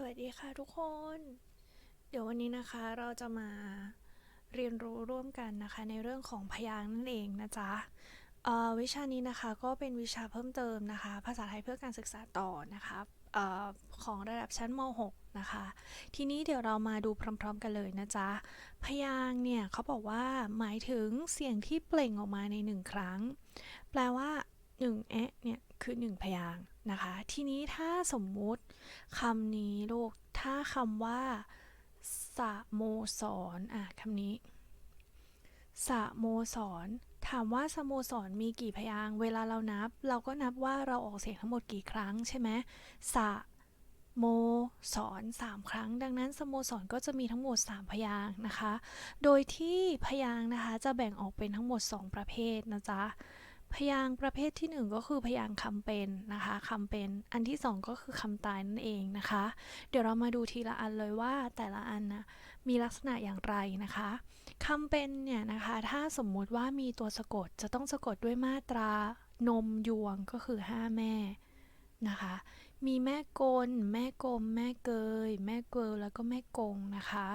สวัสดีค่ะทุกคน เดี๋ยววันนี้นะคะเราจะมาเรียนรู้ร่วมกันนะคะในเรื่องของพยางค์นั่นเองนะจ๊ะวิชานี้นะคะก็เป็นวิชาเพิ่มเติมนะคะ ภาษาไทยเพื่อการศึกษาต่อนะคะออของระดับชั้นม .6 นะคะ ทีนี้เดี๋ยวเรามาดูพร้อม ๆ กันเลยนะจ๊ะ พยางเนี่ยเขาบอกว่าหมายถึงเสียงที่เปล่งออกมาในหนึ่งครั้ง แปลว่า 1เอ๊ะเนี่ยคือ1พยางนะคะ ทีนี้ถ้าสมมุติคำนี้ลูก ถ้าคำว่าสะโมสรอะคำนี้สะโมสร ถามว่าสโมสรมีกี่พยางเวลาเรานับ เราก็นับว่าเราออกเสียงทั้งหมดกี่ครั้งใช่ไหมสะโมสรสามครั้ง ดังนั้นสโมสรก็จะมีทั้งหมด 3 พยางนะคะ โดยที่พยางนะคะจะแบ่งออกเป็นทั้งหมด 2 ประเภทนะจ๊ะ พยางค์ประเภทที่ 1 ก็คือพยางค์คำเป็นนะคะคำเป็น อันที่ 2 ก็คือคำตายนั่นเองนะคะ เดี๋ยวเรามาดูทีละอันเลยว่าแต่ละอันนะมีลักษณะอย่างไรนะคะคำเป็นเนี่ยนะคะถ้าสมมุติว่ามีตัวสะกดจะต้องสะกดด้วยมาตรานมยวงก็คือ5แม่นะคะ มีแม่กล แม่กลม แม่เกย แม่เกลแล้วก็แม่กงนะคะ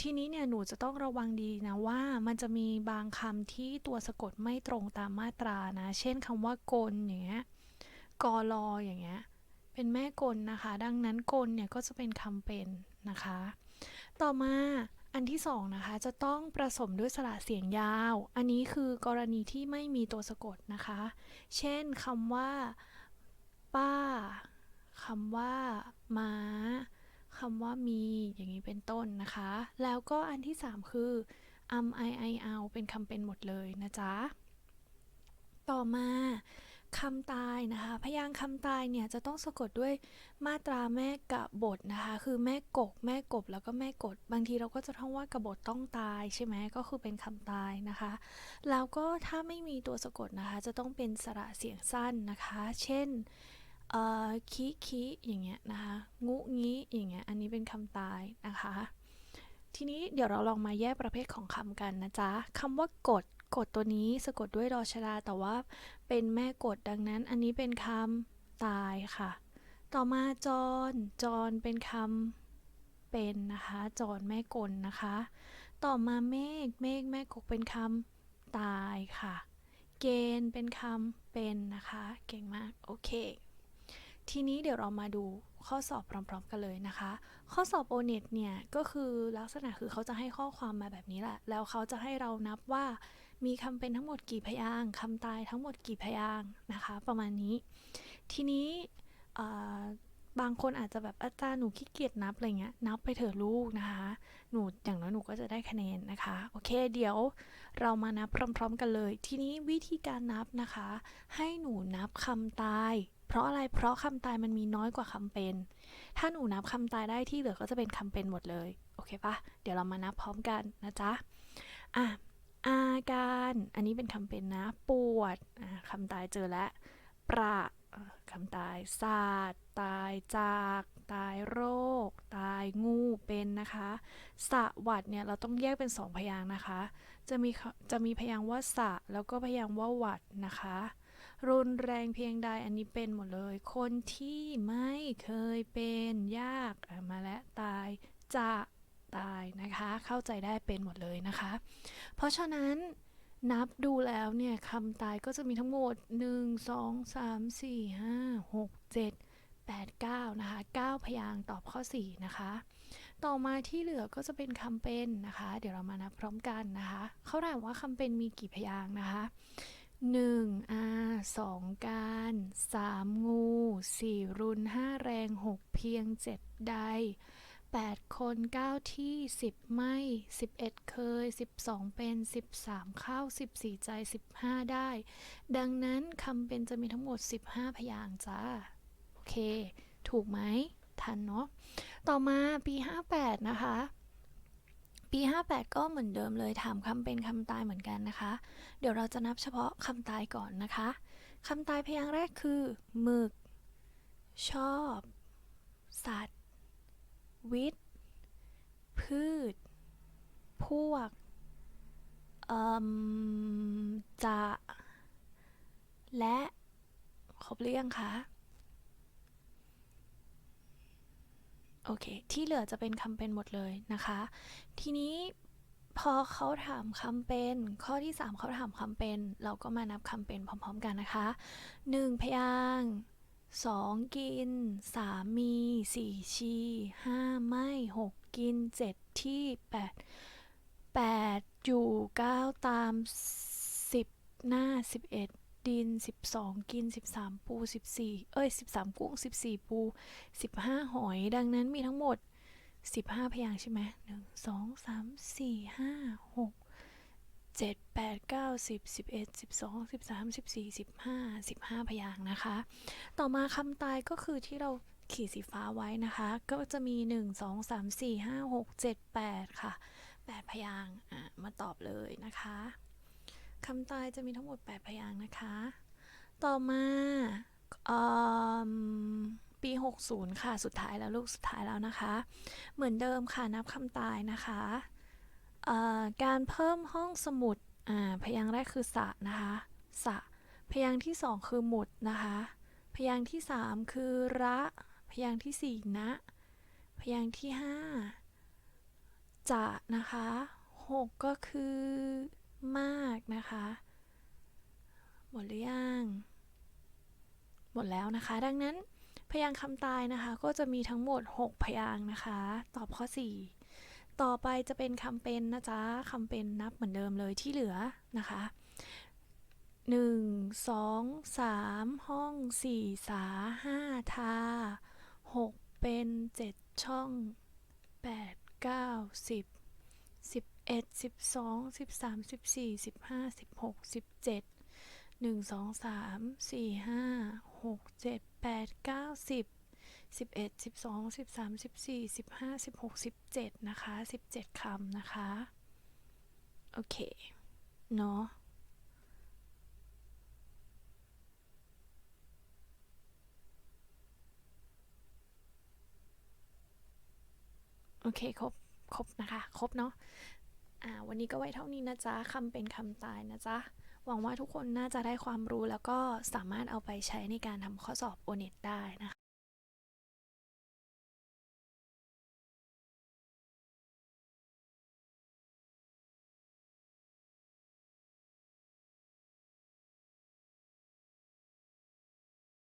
ทีนี้เนี่ยหนูจะต้องระวังดีนะว่ามันจะมีบางคำที่ตัวสะกดไม่ตรงตามมาตรานะ เช่นคำว่ากลอย่างเงี้ยกอลออย่างเงี้ยเป็นแม่กลนะคะ ดังนั้นกลเนี่ยก็จะเป็นคำเป็นนะคะ ต่อมาอันที่สองนะคะจะต้องผสมด้วยสระเสียงยาว อันนี้คือกรณีที่ไม่มีตัวสะกดนะคะ เช่นคำว่า ป้าคำว่าม้าำว่ามีอย่างนี้เป็นต้นนะคะ แล้วก็อันที่ 3 คือ am I I เอาเป็นคำเป็นหมดเลยนะจ๊ะ ต่อมาคำตายนะคะ พยางค์คำตายเนี่ยจะต้องสะกดด้วยมาตราแม่กะบทนะคะ คือแม่กก แม่กบแล้วก็แม่กด บางทีเราก็จะท่องว่ากบทต้องตายใช่ไหมก็คือเป็นคำตายนะคะ แล้วก็ถ้าไม่มีตัวสะกดนะคะ จะต้องเป็นสระเสียงสั้นนะคะ เช่น เอ่อคิคิอย่างเงี้ยนะคะงุงี้อย่างเงี้ย อันนี้เป็นคำตายนะคะ ทีนี้เดี๋ยวเราลองมาแยกประเภทของคำกันนะจ๊ะคำว่ากดกดตัวนี้สะกดด้วยดอชดาแต่ว่าเป็นแม่กดดังนั้น อันนี้เป็นคำตายค่ะ ต่อมาจรจรเป็นคำเป็นนะคะจรแม่กลนะคะ ต่อมาเมฆเมฆแม่กกเป็นคำตายค่ะ เกณฑ์เป็นคำเป็นนะคะ เก่งมาก โอเค ทีนี้เดี๋ยวเรามาดูข้อสอบพร้อมๆกันเลยนะคะ ข้อสอบ o n e t เนี่ยก็คือลักษณะคือเขาจะให้ข้อความมาแบบนี้แหละ แล้วเขาจะให้เรานับว่ามีคำเป็นทั้งหมดกี่พยางค์คำตายทั้งหมดกี่พยางค์นะคะ ประมาณนี้ ทีนี้บางคนอาจจะแบบอาจารย์หนูขี้เกียจนับอะไรเงี้ยนับไปเถอะลูกนะคะ หนูอย่างน้อยหนูก็จะได้คะแนนนะคะ โอเค เดี๋ยวเรามานับพร้อม ๆ กันเลย ทีนี้วิธีการนับนะคะ ให้หนูนับคำตาย เพราะอะไร เพราะคำตายมันมีน้อยกว่าคำเป็น ถ้าหนูนับคำตายได้ที่เหลือก็จะเป็นคำเป็นหมดเลย โอเคปะเดี๋ยวเรามานับพร้อมกันนะจ๊ะ อะ อาการ อันนี้เป็นคำเป็นนะ ปวดคำตายเจอแล้ว ประคำตายศาสตร์ตายจาก ตายโรค ตายงูเป็นนะคะ สะวัดเนี่ยเราต้องแยกเป็นสองพยางค์นะคะ จะมีจะมีพยางค์ว่าสะแล้วก็พยางค์ว่าวัดนะคะ รุนแรงเพียงใดอันนี้เป็นหมดเลย คนที่ไม่เคยเป็นยากมาแล้วตายจะตายนะคะ เข้าใจได้เป็นหมดเลยนะคะ เพราะฉะนั้นนับดูแล้วเนี่ยคำตายก็จะมีทั้งหมด 1 2 3 4 5 6 7 8 9 นะคะ 9 พยางตอบข้อ 4 นะคะ ต่อมาที่เหลือก็จะเป็นคำเป็นนะคะ เดี๋ยวเรามานับพร้อมกันนะคะ เขาถามว่าคำเป็นมีกี่พยางนะคะ หนึ่งอาสองการสามงูสี่รุนห้าแรงหกเพียงเจ็ดใดแปดคนเก้าที่สิบไม่สิบเอ็ดเคยสิบสองเป็นสิบสามเข้าสิบสี่ใจสิบห้าได้ ดังนั้นคำเป็นจะมีทั้งหมดสิบห้าพยางค์จ้า โอเค ถูกไหม ทันเนาะต่อมาปีห้าแปดนะคะ ปี 58 ก็เหมือนเดิมเลยถามคำเป็นคำตายเหมือนกันนะคะ เดี๋ยวเราจะนับเฉพาะคำตายก่อนนะคะคำตายพยางค์แรกคือหมึก ชอบ สัตว์ วิทย์ พืช พวกเอ่มจะ และ ครบหรือยังคะ โอเค ที่เหลือจะเป็นคำเป็นหมดเลยนะคะ ทีนี้พอเขาถามคำเป็น ข้อที่ 3เขาถามคำเป็น เราก็มานับคำเป็นพร้อม ๆ กันนะคะ 1 พยางค์2กิน 3 มี 4 ชี 5 ไม่ 6 กิน 7 ที่ 8 8 อยู่ 9 ตาม 10 หน้า 11 ดิน 12 กิน 13 ปู 14 เอ้ย 13 กุ้ง 14 ปู 15 หอย ดังนั้นมีทั้งหมด 15 พยางค์ใช่ไหมหนึ่งสองสามสี่ห้าหกเจ็ดแปดเก้าสิบสิบเอ็ดสิบสองสิบสามสิบสี่สิบห้าสิบห้าพยางค์นะคะ ต่อมาคำตายก็คือที่เราขีดสีฟ้าไว้นะคะ ก็จะมี 1 2 3 4 5 6 7 8 ค่ะ 8 พยางค์อะมาตอบเลยนะคะ คำตายจะมีทั้งหมด 8 พยางค์นะคะ ต่อมาเอิ่มปี 60 ค่ะ สุดท้ายแล้วลูกสุดท้ายแล้วนะคะ เหมือนเดิมค่ะ นับคำตายนะคะ การเพิ่มห้องสมุด พยางค์แรกคือสะนะคะสะ พยางค์ที่สองคือหมุดนะคะ พยางค์ที่สามคือระ พยางค์ที่สี่นะ พยางค์ที่ห้าจะนะคะหกก็คือ มากนะคะ หมดหรือยังหมดแล้วนะคะ ดังนั้นพยางค์คำตายนะคะ ก็จะมีทั้งหมด 6 พยางค์นะคะ ตอบข้อ 4 ต่อไปจะเป็นคำเป็นนะจ๊ะคำเป็นนับเหมือนเดิมเลยที่เหลือนะคะ1 2 3ห้อง4สา5ทา6เป็น7ช่อง 8 9 10 11 12 13 14 15 16 17หนึ่งสองสามสี่ห้าหกเจ็ดแปดเก้าสิบสิบเอ็ดสิบสองสิบสามสิบสี่สิบห้าสิบหกสิบเจ็ดนะคะสิบเจ็ดคำนะคะ โอเค เนาะโอเค ครบ ครบนะคะ ครบเนาะ อ่าวันนี้ก็ไว้เท่านี้นะจ๊ะคำเป็นคำตายนะจ๊ะ หวังว่าทุกคนน่าจะได้ความรู้แล้วก็สามารถเอาไปใช้ในการทำข้อสอบโอเน็ตได้นะคะ